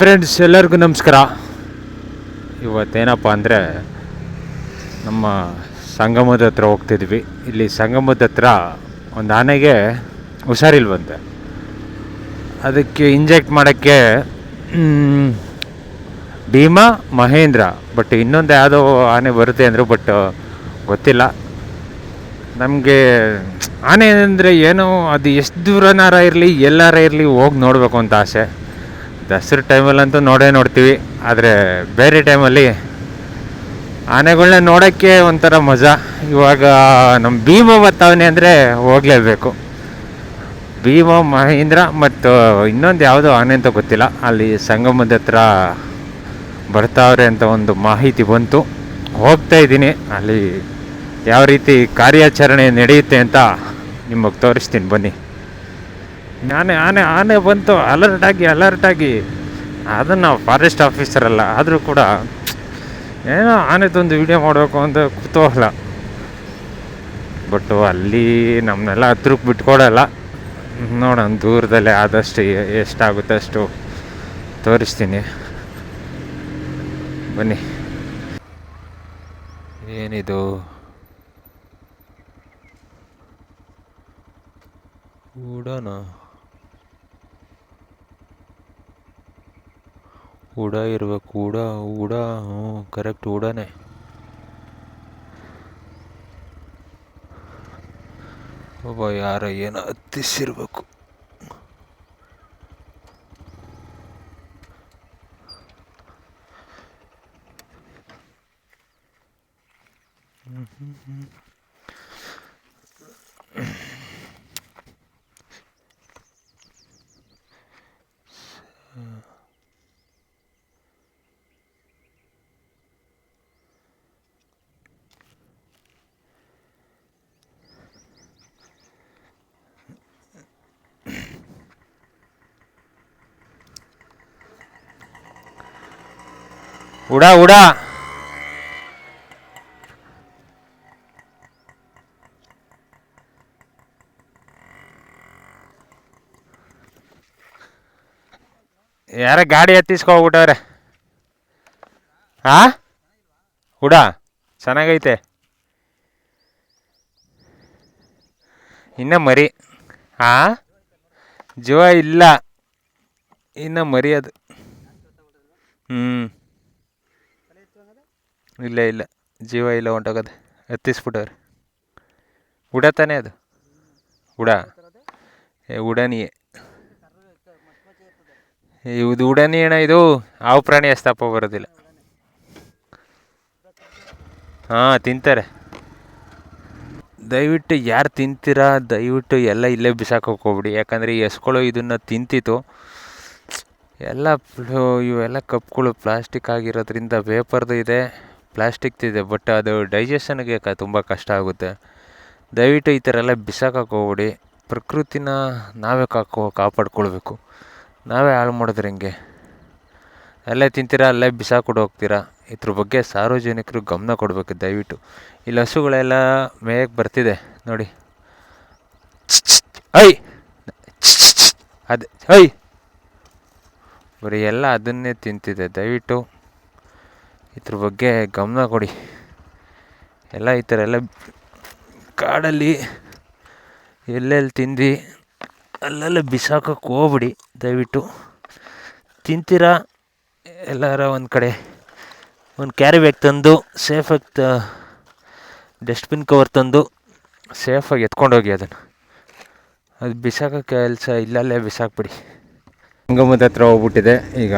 Friends ಎಲ್ಲರಿಗೂ ನಮಸ್ಕಾರ. ಇವತ್ತೇನಪ್ಪ ಅಂದರೆ ನಮ್ಮ ಸಂಗಮದ ಹತ್ರ ಹೋಗ್ತಿದ್ವಿ. ಇಲ್ಲಿ ಸಂಗಮದ ಹತ್ರ ಒಂದು ಆನೆಗೆ ಹುಷಾರಿಲ್ವಂತೆ ಅದಕ್ಕೆ ಇಂಜೆಕ್ಟ್ ಮಾಡೋಕ್ಕೆ ಭೀಮಾ, ಮಹೇಂದ್ರ ಬಟ್ ಇನ್ನೊಂದು ಯಾವುದೋ ಆನೆ ಬರುತ್ತೆ ಅಂದರು ಬಟ್ ಗೊತ್ತಿಲ್ಲ. ನಮಗೆ ಆನೆ ಅಂದರೆ ಏನೋ, ಅದು ಎಷ್ಟು ದೂರನಾರ ಇರಲಿ, ಎಲ್ಲಾರ ಇರಲಿ ಹೋಗಿ ನೋಡಬೇಕು ಅಂತ ಆಸೆ. ದಸರಾ ಟೈಮಲ್ಲಂತೂ ನೋಡೇ ನೋಡ್ತೀವಿ, ಆದರೆ ಬೇರೆ ಟೈಮಲ್ಲಿ ಆನೆಗಳನ್ನ ನೋಡೋಕ್ಕೆ ಒಂಥರ ಮಜಾ. ಇವಾಗ ನಮ್ಮ ಭೀಮ ಬರ್ತಾವನೆ ಅಂದರೆ ಹೋಗಲೇಬೇಕು. ಭೀಮ, ಮಹೇಂದ್ರ ಮತ್ತು ಇನ್ನೊಂದು ಯಾವುದೋ ಆನೆ ಅಂತ ಗೊತ್ತಿಲ್ಲ. ಅಲ್ಲಿ ಸಂಗಮದ ಹತ್ರ ಬರ್ತಾವ್ರೆ ಅಂತ ಒಂದು ಮಾಹಿತಿ ಬಂತು. ಹೋಗ್ತಾ ಇದ್ದೀನಿ. ಅಲ್ಲಿ ಯಾವ ರೀತಿ ಕಾರ್ಯಾಚರಣೆ ನಡೆಯುತ್ತೆ ಅಂತ ನಿಮಗೆ ತೋರಿಸ್ತೀನಿ. ಬನ್ನಿ. ಆನೆ ಆನೆ ಆನೆ ಬಂತು ಅಲರ್ಟ್ ಆಗಿ ಅಲರ್ಟ್ ಆಗಿ. ಅದನ್ನು ಫಾರೆಸ್ಟ್ ಆಫೀಸರ್ ಅಲ್ಲ, ಆದರೂ ಕೂಡ ಏನೋ ಆನೆದೊಂದು ವಿಡಿಯೋ ಮಾಡಬೇಕು ಅಂತ ಕುತೂಹಲ ಬಟ್ಟು ಅಲ್ಲಿ ನಮ್ಮನ್ನೆಲ್ಲ ಹತ್ರಕ್ಕೆ ಬಿಟ್ಕೊಡಲ್ಲ. ನೋಡೋಣ, ದೂರದಲ್ಲೇ ಆದಷ್ಟು ಎಷ್ಟಾಗುತ್ತೆ ಅಷ್ಟು ತೋರಿಸ್ತೀನಿ. ಬನ್ನಿ. ಏನಿದು? ಉಡಾನ ಉಡ ಇರ್ಬೇಕು ಉಡ ಉಡ ಹ್ಞೂ ಕರೆಕ್ಟ್ ಉಡಾನೆ ಒಬ್ಬ ಯಾರ ಏನೋ ಹತ್ತಿಸಿರ್ಬೇಕು ಉಡ, ಉಡಾ. ಯಾರ ಗಾಡಿ ಹತ್ತಿಸ್ಕೊಬಿಟ್ಟವ್ರೆ ಹಾ ಉಡ, ಚೆನ್ನಾಗೈತೆ. ಇನ್ನ ಮರಿ ಹಾ ಜೀವ ಇಲ್ಲ. ಇನ್ನ ಮರಿ ಅದು ಹ್ಞೂ ಇಲ್ಲ ಇಲ್ಲ. ಜೀವ ಇಲ್ಲ ಹೊಂಟೋಗದೆ ಹತ್ತಿಸ್ಬಿಟ್ಟವ್ರೆ ಉಡ ತಾನೇ ಅದು? ಉಡ? ಏ, ಉಡಾನಿಯೇ. ಇದು ಉಡಾನಿ ಅಣ್ಣ, ಇದು ಹಾವು ಪ್ರಾಣಿ ಅಷ್ಟಪ್ಪ ಬರೋದಿಲ್ಲ. ಹಾಂ, ತಿಂತಾರೆ. ದಯವಿಟ್ಟು ಯಾರು ತಿಂತೀರಾ? ದಯವಿಟ್ಟು ಎಲ್ಲ ಇಲ್ಲೇ ಬಿಸಾಕೋಕೆ ಹೋಗ್ಬಿಡಿ. ಯಾಕಂದರೆ ಈ ಎಸ್ಗಳು ಇದನ್ನು ತಿಂತಿತ್ತು. ಎಲ್ಲ ಇವೆಲ್ಲ ಕಪ್ಗಳು, ಪ್ಲಾಸ್ಟಿಕ್ ಆಗಿರೋದ್ರಿಂದ ಪೇಪರ್ದು ಇದೆ. ಪ್ಲಾಸ್ಟಿಕ್ದು ಇದೆ ಬಟ್ ಅದು ಡೈಜೆಷನ್ಗೆ ಕ ತುಂಬ ಕಷ್ಟ ಆಗುತ್ತೆ. ದಯವಿಟ್ಟು ಈ ಥರ ಎಲ್ಲ ಬಿಸಾಕೋಗ್ಬಿಡಿ ಪ್ರಕೃತಿನ ನಾವೇ ಕಾಕೋ, ಕಾಪಾಡ್ಕೊಳ್ಬೇಕು. ನಾವೇ ಹಾಳು ಮಾಡಿದ್ರೆ ಹಿಂಗೆ? ಅಲ್ಲೇ ತಿಂತೀರಾ, ಅಲ್ಲೇ ಬಿಸಾಕೊಂಡು ಹೋಗ್ತೀರಾ? ಇದ್ರ ಬಗ್ಗೆ ಸಾರ್ವಜನಿಕರು ಗಮನ ಕೊಡಬೇಕು, ದಯವಿಟ್ಟು. ಇಲ್ಲಿ ಹಸುಗಳೆಲ್ಲ ಮೇಯಕ್ಕೆ ಬರ್ತಿದೆ, ನೋಡಿ. ಐ! ಅದು, ಐ! ಬರೀ ಎಲ್ಲ ಅದನ್ನೇ ತಿಂತಿದೆ, ದಯವಿಟ್ಟು. ಇದ್ರ ಬಗ್ಗೆ ಗಮನ ಕೊಡಿ. ಎಲ್ಲ ಈ ಥರ ಎಲ್ಲ ಕಾಡಲ್ಲಿ ಎಲ್ಲೆಲ್ಲಿ ತಿಂದ್ವಿ, ಅಲ್ಲೆಲ್ಲ ಬಿಸಾಕಕ್ಕೆ ಹೋಗ್ಬಿಡಿ, ದಯವಿಟ್ಟು. ತಿಂತೀರಾ? ಎಲ್ಲಾರ ಒಂದು ಕಡೆ. ಒಂದು ಕ್ಯಾರಿ ಬ್ಯಾಗ್ ತಂದು ಸೇಫಾಗಿ ತ ಡಸ್ಟ್ಬಿನ್ ಕವರ್ ತಂದು ಸೇಫಾಗಿ ಎತ್ಕೊಂಡೋಗಿ ಅದನ್ನು. ಅದು ಬಿಸಾಕೋ ಕೆಲಸ ಇಲ್ಲಲ್ಲೇ ಬಿಸಾಕ್ಬಿಡಿ. ಹಂಗಮ್ಮದ ಹತ್ರ ಹೋಗ್ಬಿಟ್ಟಿದೆ. ಈಗ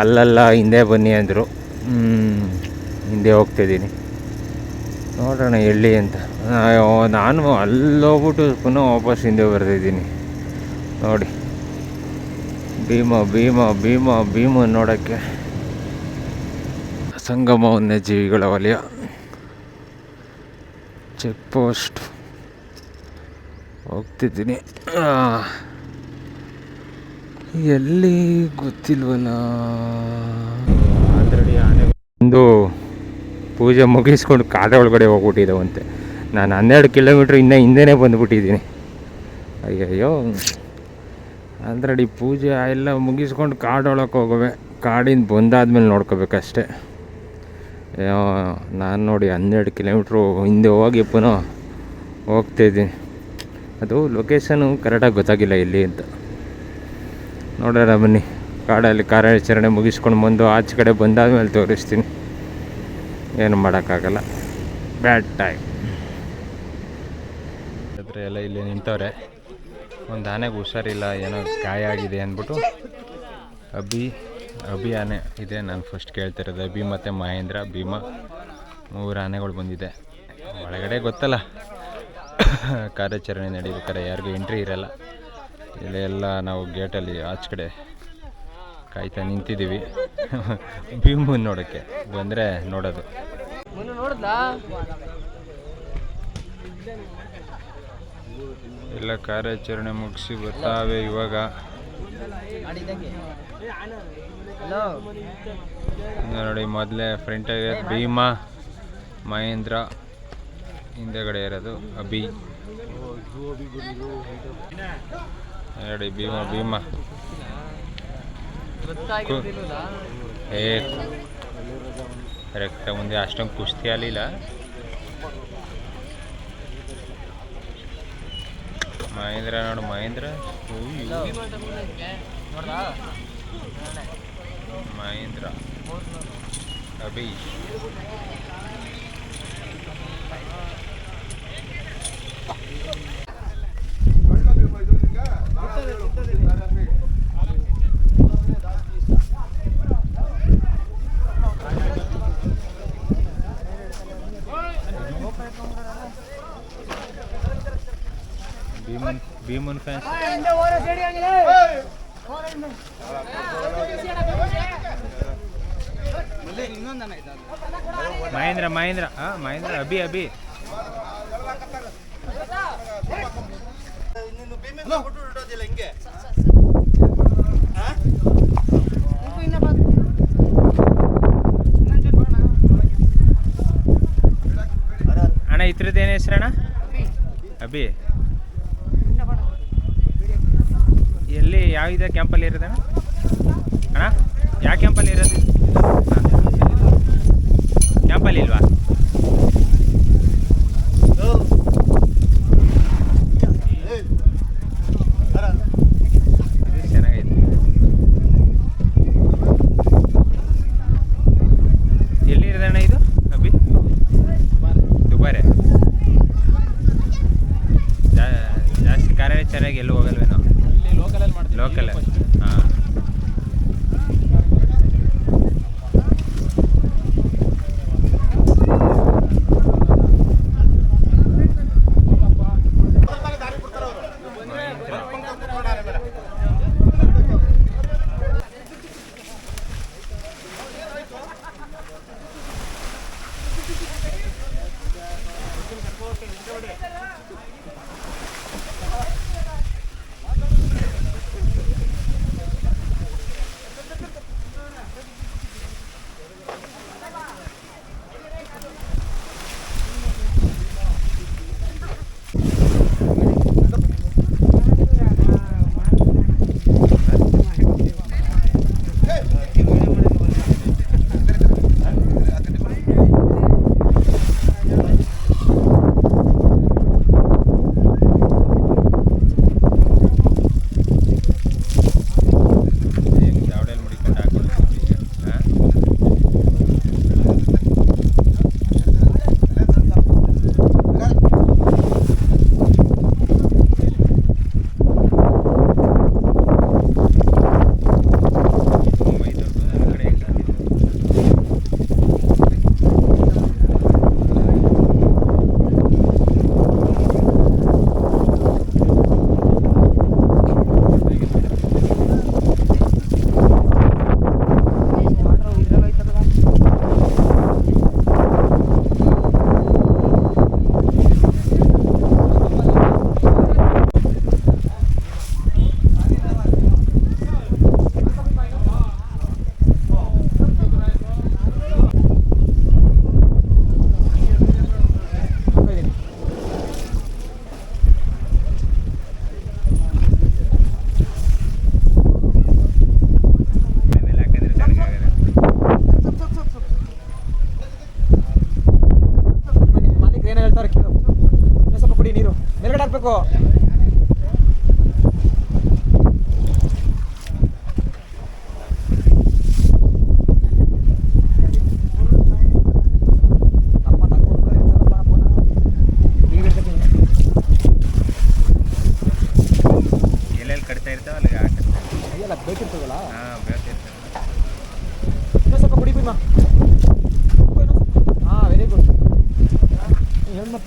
ಅಲ್ಲಲ್ಲ, ಹಿಂದೆ ಬನ್ನಿ ಅಂದರು. ಹಿಂದೆ ಹೋಗ್ತಿದ್ದೀನಿ. ನೋಡೋಣ ಎಲ್ಲಿ ಅಂತ. ನಾನು ಅಲ್ಲೋಗ್ಬಿಟ್ಟು ಪುನಃ ವಾಪಸ್ ಹಿಂದೆ ಬರ್ತಿದ್ದೀನಿ ನೋಡಿ. ಭೀಮ ಭೀಮ ಭೀಮ ಭೀಮ ನೋಡೋಕ್ಕೆ. ಸಂಗಮ ವನ್ಯಜೀವಿಗಳ ವಲಯ. ಚೆಕ್ ಪೋಸ್ಟ್ ಹೋಗ್ತಿದ್ದೀನಿ. ಎಲ್ಲಿ ಆನೆ ಒಂದು ಪೂಜೆ ಮುಗಿಸ್ಕೊಂಡು ಕಾಡ ಒಳಗಡೆ ಹೋಗ್ಬಿಟ್ಟಿದ್ದಾವಂತೆ ನಾನು ಹನ್ನೆರಡು ಕಿಲೋಮೀಟ್ರ್ ಇನ್ನೂ ಹಿಂದೆನೇ ಬಂದುಬಿಟ್ಟಿದ್ದೀನಿ. ಅಯ್ಯಯ್ಯೋ. ಆಲ್ರೆಡಿ ಪೂಜೆ ಎಲ್ಲ ಮುಗಿಸ್ಕೊಂಡು ಕಾಡೊಳಕ್ಕೆ ಹೋಗುವೆ. ಕಾಡಿಂದ ಬಂದಾದ್ಮೇಲೆ ನೋಡ್ಕೋಬೇಕಷ್ಟೆ. ನಾನು ನೋಡಿ ಹನ್ನೆರಡು ಕಿಲೋಮೀಟ್ರು ಹಿಂದೆ ಹೋಗಿ ಪುನಃ ಹೋಗ್ತಾಯಿದ್ದೀನಿ ಅದು ಲೊಕೇಶನು ಕರೆಕ್ಟಾಗಿ ಗೊತ್ತಾಗಿಲ್ಲ ಎಲ್ಲಿ ಅಂತ. ನೋಡೋಣ ಬನ್ನಿ. ಕಾಡಲ್ಲಿ ಕಾರ್ಯಾಚರಣೆ ಮುಗಿಸ್ಕೊಂಡು ಬಂದು ಆಚೆ ಕಡೆ ಬಂದಾದ ಮೇಲೆ ತೋರಿಸ್ತೀನಿ. ಏನು ಮಾಡೋಕ್ಕಾಗಲ್ಲ. Bad time. ಹತ್ರ ಎಲ್ಲ ಇಲ್ಲಿ ನಿಂತವ್ರೆ. ಒಂದು ಆನೆಗೆ ಹುಷಾರಿಲ್ಲ, ಏನೋ ಗಾಯ ಆಗಿದೆ ಅಂದ್ಬಿಟ್ಟು. ಅಭಿ ಅಭಿ ಆನೆ ಇದೆ ನಾನು ಫಸ್ಟ್ ಕೇಳ್ತಿರೋದು. ಅಭಿ ಮತ್ತು ಮಹೇಂದ್ರ, ಭೀಮಾ ಮೂರು ಆನೆಗಳು ಬಂದಿದೆ. ಒಳಗಡೆ ಗೊತ್ತಲ್ಲ. ಕಾರ್ಯಾಚರಣೆ ನಡೀಬೇಕಾರೆ ಯಾರಿಗೂ ಎಂಟ್ರಿ ಇರಲ್ಲ. ಇಲ್ಲಿ ಎಲ್ಲ ನಾವು ಗೇಟಲ್ಲಿ ಆಚೆ ಕಡೆ ಕಾಯ್ತಾ ನಿಂತಿದ್ದೀವಿ. ಭೀಮ ನೋಡೋಕ್ಕೆ ಬಂದರೆ ನೋಡೋದು. ಎಲ್ಲ ಕಾರ್ಯಾಚರಣೆ ಮುಗಿಸಿ ಬರ್ತಾವೆ ಇವಾಗ. ನೋಡಿ ಮೊದಲೇ ಫ್ರಂಟ್ ಇರೋದು ಭೀಮಾ ಮಹೇಂದ್ರ ಹಿಂದೆಗಡೆ ಇರೋದು ಅಭಿ. ನೋಡಿ ಭೀಮ ಭೀಮ. ಏ ಕರೆಕ್ಟ್ ಮುಂದೆ ಅಷ್ಟೊಂದು ಕುಸ್ತಿ ಆಗಲಿಲ್ಲ ಮಹೇಂದ್ರ ನೋಡು ಮಹೇಂದ್ರ. ಮಹೇಂದ್ರ. ಅಭಿ ಮಹೇಂದ್ರ ಮಹೇಂದ್ರ ಹಾ ಮಹೇಂದ್ರ ಅಭಿ ಅಭಿ. ಅಣ್ಣ ಇದ್ರದ್ದು ಏನು ಹೆಸ್ರಣ್ಣ ಅಭಿ. ಎಲ್ಲಿ ಯಾವ ಇದೆ ಕ್ಯಾಂಪಲ್ಲಿ ಇರೋದಣ್ಣ ಅಣ್ಣ? ಯಾವ ಕ್ಯಾಂಪಲ್ಲಿ ಇರೋದು? ಕ್ಯಾಂಪಲ್ಲಿ ಇಲ್ವಾ ಜಾಸ್ತಿ ಕಾರ್ಯಾಚರಣೆಗೆ ಎಲ್ಲೂ ಹೋಗಲ್ವೇನೋ ಲೋಕಲ್ ಹಾಂ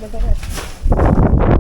بقرات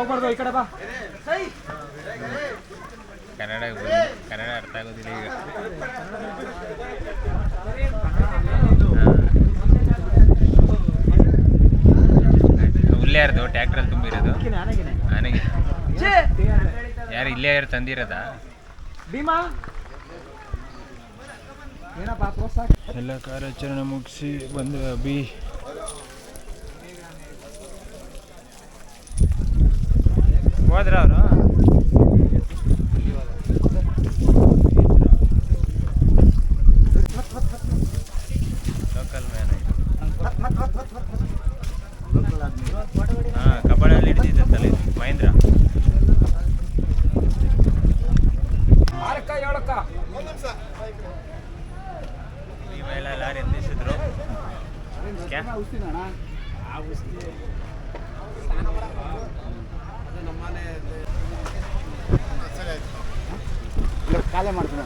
ಹೋಗ್ಬಾರ್ದು ಈ ಕಡೆ ಬಾ. ಕನ್ನಡ ಕನ್ನಡ ಅರ್ಥ ಆಗೋದಿಲ್ಲ ಈಗ. ಇಲ್ಲೇ ಇರೋದು ಟ್ಯಾಕ್ಟ್ರಲ್ಲಿ ತುಂಬಿರೋದು? ನನಗೆ ಯಾರು ಇಲ್ಲೇ ಯಾರು ತಂದಿರೋದ? ಭೀಮಾ. ಎಲ್ಲ ಕಾರ್ಯಾಚರಣೆ ಮುಗಿಸಿ ಬಂದು ಅಭಿ ಹೋದ್ರ ಅವರು? ಲೋಕಲ್ ಮ್ಯಾನ್ ಹಾಂ ಕಬ್ಬಾಳಲ್ಲಿ ಹಿಡಿದಿದ್ದಂತಲ್ಲ ಮಹೇಂದ್ರ. ಇವೆಲ್ಲ ಲಾರಿ ಎತ್ತಿಸಿದ್ರು ಕ್ಯಾ? ಕಾಲೇ ಮಾಡ್ತೀನಿ